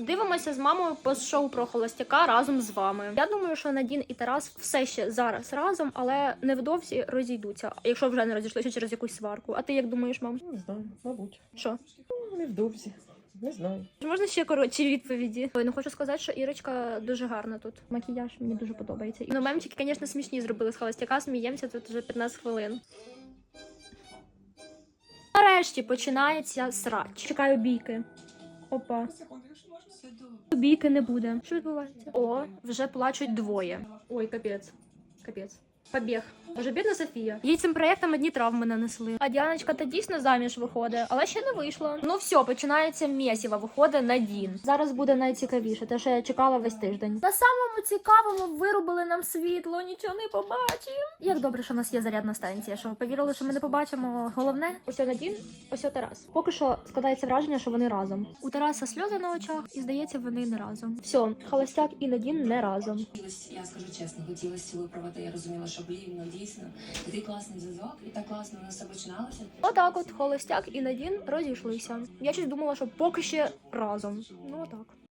Дивимося з мамою пост-шоу про холостяка разом з вами. Я думаю, що Надін і Тарас все ще зараз разом, але невдовзі розійдуться, якщо вже не розійшлися через якусь сварку. А ти як думаєш, мам? Не знаю, мабуть. Що? Ну, невдовзі. Не знаю. Можна ще коротші відповіді? Ой, ну хочу сказати, що Ірочка дуже гарна тут. Макіяж мені дуже подобається. Ну, мемчики, звісно, смішні зробили з холостяка. Сміємося тут вже 15 хвилин. Нарешті починається срач. Чекаю бійки. Опа. Бійки не буде. Що відбувається? О, вже плачуть двоє. Ой, капець. Капець. Побіг. Боже, бідна Софія. Їй цим проєктом одні травми нанесли. А Діаночка та дійсно заміж виходить, але ще не вийшла. Ну все, починається місіва, виходить Надін. Зараз буде найцікавіше, те, що я чекала весь тиждень. На самому цікавому вирубили нам світло, нічого не побачимо. Як добре, що в нас є зарядна станція. Що повірили, що ми не побачимо головне? Ось Надін, ось Тарас. Поки що складається враження, що вони разом. У Тараса сльози на очах, і здається, вони не разом. Все, холостяк і Надін не разом. Я скажу чесно, хотілося виправити. Я розуміла, що блін, ну дійсно такий класний зв'язок, і так класно у нас все починалося. Отак, от холостяк і Надін розійшлися. Я щось думала, що поки ще разом. Ну отак.